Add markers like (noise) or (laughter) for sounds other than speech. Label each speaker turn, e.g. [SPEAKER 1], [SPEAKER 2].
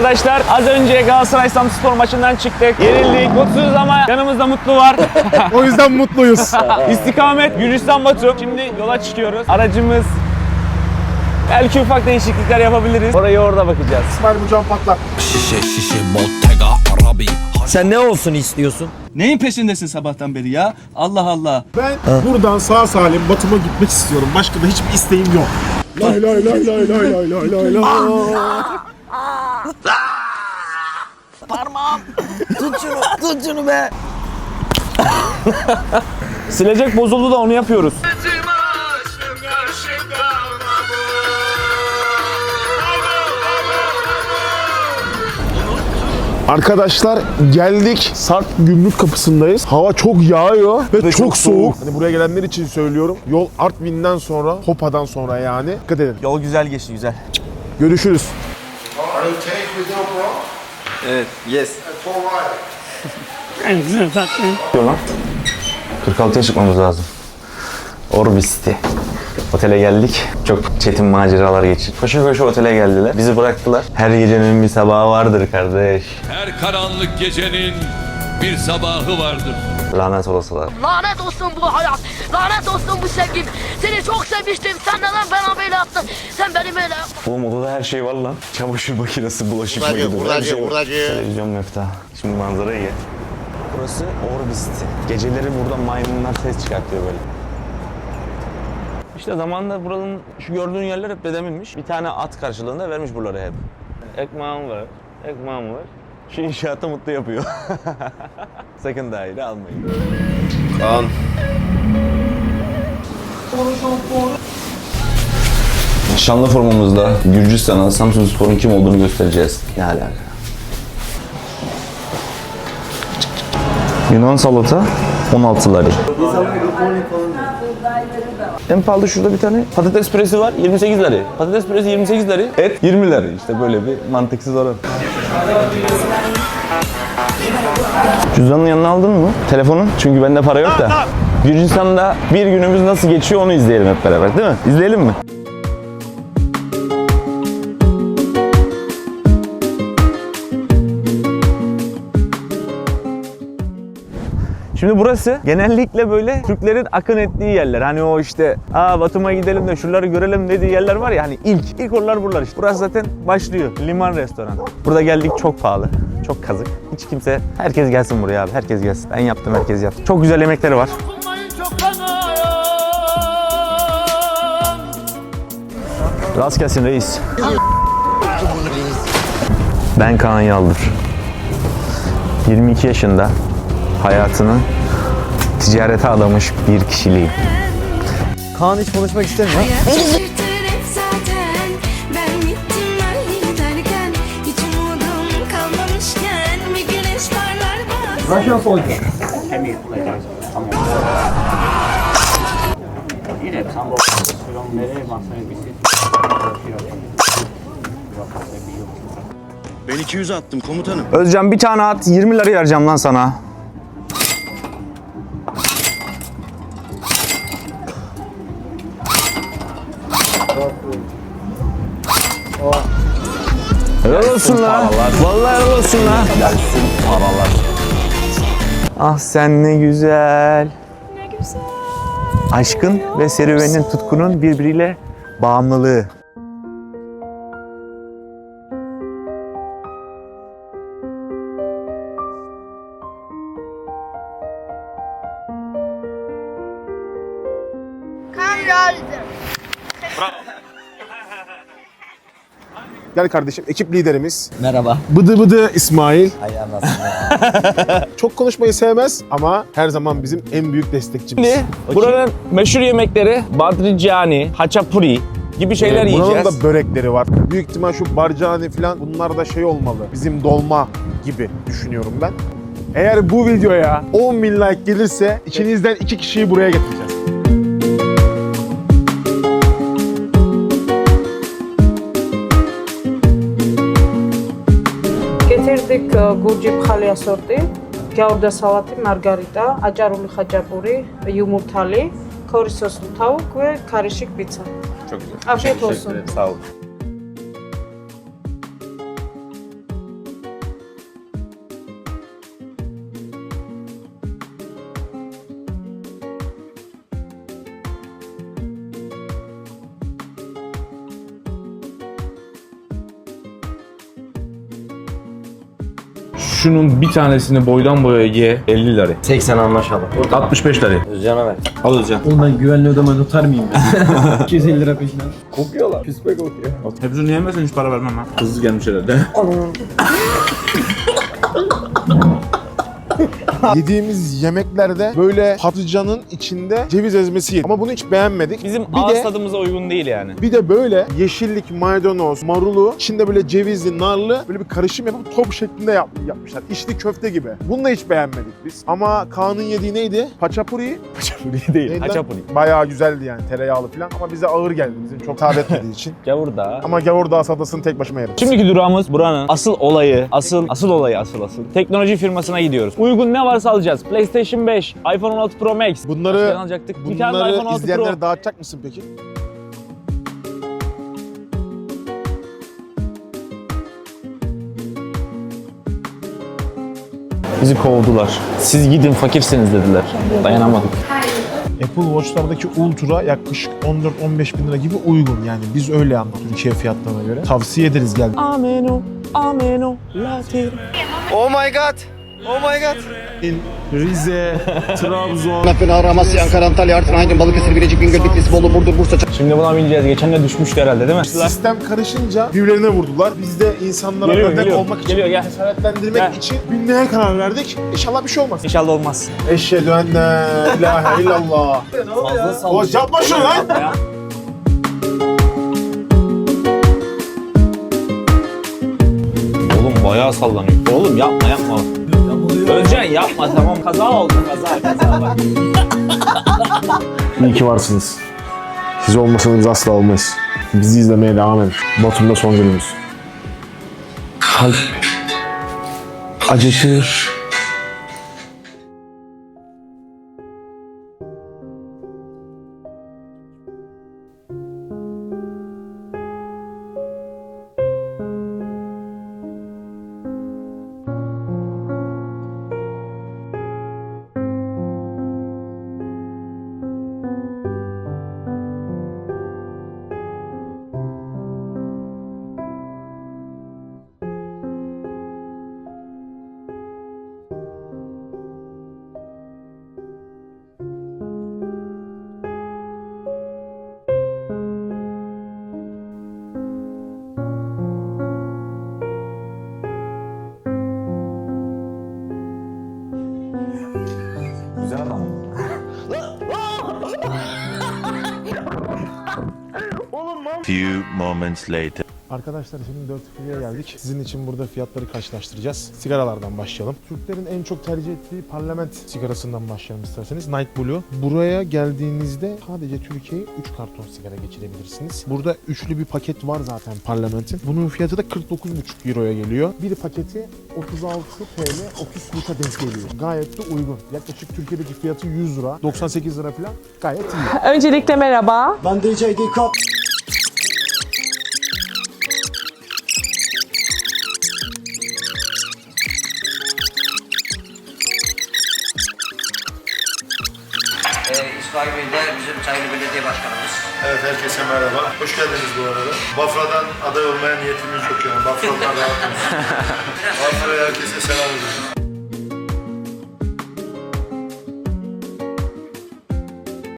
[SPEAKER 1] arkadaşlar. Az önce Galatasaray Samspor maçından çıktık. Yenildik. Mutsuzuz ama yanımızda Mutlu var. (laughs)
[SPEAKER 2] O yüzden mutluyuz.
[SPEAKER 1] İstikamet Gürcistan Batum. Şimdi yola çıkıyoruz. Aracımız belki ufak değişiklikler yapabiliriz. Orayı orada bakacağız.
[SPEAKER 2] İsmail Bucan patlar.
[SPEAKER 3] Şişe şişe Bottega Arabi
[SPEAKER 4] Sen ne olsun istiyorsun?
[SPEAKER 5] Neyin peşindesin sabahtan beri ya? Allah Allah.
[SPEAKER 2] Ben buradan sağ salim Batum'a gitmek istiyorum. Başka da hiçbir isteğim yok. Lay lay lay lay lay lay lay lay lay.
[SPEAKER 4] Tut şunu, tut şunu be.
[SPEAKER 1] Silecek bozuldu da onu yapıyoruz.
[SPEAKER 2] Arkadaşlar geldik. Sarp gümrük kapısındayız. Hava çok yağıyor ve, çok, soğuk. Hani buraya gelenler için söylüyorum. Yol Artvin'den sonra, Hopa'dan sonra yani. Dikkat edin.
[SPEAKER 5] Yol güzel geçti güzel.
[SPEAKER 2] Görüşürüz.
[SPEAKER 5] Evet, yes.
[SPEAKER 6] 46'ya çıkmamız lazım. Orbis'ti. Otele geldik. Çok çetin maceralar geçirdik. Koşa koşa otele geldiler. Bizi bıraktılar. Her gecenin bir sabahı vardır kardeş.
[SPEAKER 3] Her karanlık gecenin bir sabahı vardır.
[SPEAKER 6] Lanet olasılar.
[SPEAKER 7] Lanet olsun bu hayat. Lanet olsun bu sevgim. Seni çok sevmiştim. Sen neden bana Sen beni böyle yapma.
[SPEAKER 6] Oğlum odada her şey var lan. Çamaşır makinesi, bulaşık makinesi. her şey var. Televizyon yok daha. Şimdi manzarayı ye. Burası Orbis'ti. Geceleri burada maymunlar ses çıkartıyor böyle. İşte zamanında buranın şu gördüğün yerler hep dedeminmiş. Bir tane at karşılığında vermiş buraları hep. Ekmağım var, ekmağım var. Şu inşaatı mutlu yapıyor. (laughs) Sakın daire almayın. Şanlı formumuzda Gürcistan'a Samsun Spor'un kim olduğunu göstereceğiz. Ne alaka? Yunan salata 16 lari. En pahalı şurada bir tane patates püresi var 28 lari. Patates püresi 28 lari. Et 20 lari. İşte böyle bir mantıksız oran. Cüzdanın yanına aldın mı? Telefonun? Çünkü bende para yok da. Gürcistan'da bir günümüz nasıl geçiyor onu izleyelim hep beraber değil mi? İzleyelim mi? Şimdi burası genellikle böyle Türklerin akın ettiği yerler. Hani o işte aa Batum'a gidelim de şuraları görelim dediği yerler var ya hani ilk. ilk oralar buralar işte. Burası zaten başlıyor. Liman restoran. Burada geldik çok pahalı. Çok kazık. Hiç kimse, herkes gelsin buraya abi. Herkes gelsin. Ben yaptım, herkes yaptı. Çok güzel yemekleri var. Rast gelsin reis. Ben Kaan Yaldır. 22 yaşında hayatını ticarete adamış bir kişiliğim.
[SPEAKER 4] Kaan hiç konuşmak istemiyor.
[SPEAKER 8] Şaşırtırım zaten Ben gittim ben giderken Hiç umudum kalmamışken Bir güneş parlar bak
[SPEAKER 9] Ben 200 attım komutanım.
[SPEAKER 6] Özcan bir tane at 20 lira vereceğim lan sana. Helal olsun la. Vallahi helal olsun la. Gelsin paralar. Ah sen ne güzel.
[SPEAKER 8] Ne güzel
[SPEAKER 6] Aşkın ve serüvenin tutkunun birbiriyle bağımlılığı.
[SPEAKER 7] Geldi.
[SPEAKER 2] Gel kardeşim ekip liderimiz.
[SPEAKER 4] Merhaba.
[SPEAKER 2] Bıdı bıdı İsmail.
[SPEAKER 4] Ay. (laughs)
[SPEAKER 2] Çok konuşmayı sevmez ama her zaman bizim en büyük destekçimiz.
[SPEAKER 1] Şimdi buranın meşhur yemekleri badricani, haçapuri gibi şeyler
[SPEAKER 2] Ee, Buranın
[SPEAKER 1] yiyeceğiz.
[SPEAKER 2] da börekleri var. Büyük ihtimal şu barcani falan bunlar da şey olmalı. Bizim dolma gibi düşünüyorum ben. Eğer bu videoya 10 bin like gelirse içinizden iki kişiyi buraya getireceğiz.
[SPEAKER 10] გურჯი მხალი ასორტი, ჯაურდა სალატი, მარგარიტა, აჭარული ხაჭაპური, იუმურთალი,
[SPEAKER 6] ქორის სოსუთავ,
[SPEAKER 10] ქარიში კვიცა.
[SPEAKER 6] აბშეთ 20. Şunun bir tanesini boydan boya ye 50 lira.
[SPEAKER 4] 80 anlaşalım.
[SPEAKER 6] 65 lira.
[SPEAKER 4] Özcan'a ver.
[SPEAKER 6] Al Özcan.
[SPEAKER 5] Ben güvenli ödeme tutar mıyım ben? (laughs) 250 lira peşinden.
[SPEAKER 6] Hepsini yemezsen hiç para vermem ha. Hızlı gelmiş herhalde. (laughs) (laughs)
[SPEAKER 2] Yediğimiz yemeklerde böyle patlıcanın içinde ceviz ezmesi yedik. Ama bunu hiç beğenmedik.
[SPEAKER 6] Bizim
[SPEAKER 2] bir
[SPEAKER 6] ağız
[SPEAKER 2] de
[SPEAKER 6] tadımıza uygun değil yani.
[SPEAKER 2] bir de böyle yeşillik, maydanoz, marulu, içinde böyle cevizli, narlı böyle bir karışım yapıp top şeklinde yap- yapmışlar. İçli köfte gibi. Bunu da hiç beğenmedik biz. Ama Kaan'ın yediği neydi? Paçapuri. (laughs)
[SPEAKER 6] Haçapuri değil.
[SPEAKER 2] Neydi?
[SPEAKER 6] Haçapuri.
[SPEAKER 2] Bayağı güzeldi yani tereyağlı falan ama bize ağır geldi. Bizim çok tabi etmediği için. (laughs)
[SPEAKER 6] Gavur da.
[SPEAKER 2] Ama gavurdağ salatasını tek başıma yerim.
[SPEAKER 6] Şimdiki durağımız buranın asıl olayı, asıl asıl olayı asıl asıl. Teknoloji firmasına gidiyoruz. Uygun ne varsa alacağız. PlayStation 5, iPhone 16 Pro Max.
[SPEAKER 2] Bunları
[SPEAKER 6] alacaktık? Bir tane de
[SPEAKER 2] Bunları
[SPEAKER 6] iPhone 16 Pro.
[SPEAKER 2] izleyenlere dağıtacak mısın peki?
[SPEAKER 6] Bizi kovdular. Siz gidin fakirsiniz dediler. Dayanamadık.
[SPEAKER 2] Apple Watch'lardaki Ultra yaklaşık 14-15 bin lira gibi uygun. Yani biz öyle anladık Türkiye fiyatlarına göre. Tavsiye ederiz gel.
[SPEAKER 6] Ameno, ameno, latir.
[SPEAKER 5] Oh my god. Oh my god.
[SPEAKER 2] Rize, Trabzon.
[SPEAKER 9] Fener, Amasya, Ankara, Antalya, Artvin, Aydın, Balıkesir, Bilecik, Bingöl, Bitlis, Bolu, Burdur, Bursa,
[SPEAKER 6] Şimdi buna bineceğiz. Geçen de düşmüştü herhalde değil mi?
[SPEAKER 2] Sistem karışınca birbirlerine vurdular. Biz de insanlara
[SPEAKER 6] Geliyor,
[SPEAKER 2] örnek
[SPEAKER 6] geliyor.
[SPEAKER 2] olmak için,
[SPEAKER 6] Geliyor, gel.
[SPEAKER 2] cesaretlendirmek
[SPEAKER 6] Gel.
[SPEAKER 2] için binmeye karar verdik. İnşallah bir şey olmaz.
[SPEAKER 6] İnşallah olmaz.
[SPEAKER 2] Eşhedü en la ilahe illallah. O yapma şunu lan.
[SPEAKER 6] Oğlum bayağı sallanıyor. Oğlum yapma yapma. Özcan yapma tamam kaza oldu kaza kaza bak.
[SPEAKER 2] İyi ki varsınız. Siz olmasanız biz asla olmayız. Bizi izlemeye devam edin. Batum'da son günümüz. Kalp acısı
[SPEAKER 3] Few moments later.
[SPEAKER 2] Arkadaşlar şimdi 4 filiye geldik. Sizin için burada fiyatları karşılaştıracağız. Sigaralardan başlayalım. Türklerin en çok tercih ettiği parlament sigarasından başlayalım isterseniz. Night Blue. Buraya geldiğinizde sadece Türkiye'ye 3 karton sigara geçirebilirsiniz. Burada üçlü bir paket var zaten parlamentin. Bunun fiyatı da 49,5 Euro'ya geliyor. Bir paketi 36 TL 30 kuruşa denk geliyor. Gayet de uygun. Yaklaşık Türkiye'deki fiyatı 100 lira. 98 lira falan. Gayet iyi.
[SPEAKER 10] Öncelikle merhaba.
[SPEAKER 9] Ben DJ Dikkat.
[SPEAKER 4] İsmail Bey de bizim sayılı belediye başkanımız.
[SPEAKER 11] Evet herkese merhaba. Hoş geldiniz bu arada. Bafra'dan aday olmaya niyetimiz yok yani. Bafra'dan (laughs) rahat olsun. Bafra'ya herkese selam ediyorum.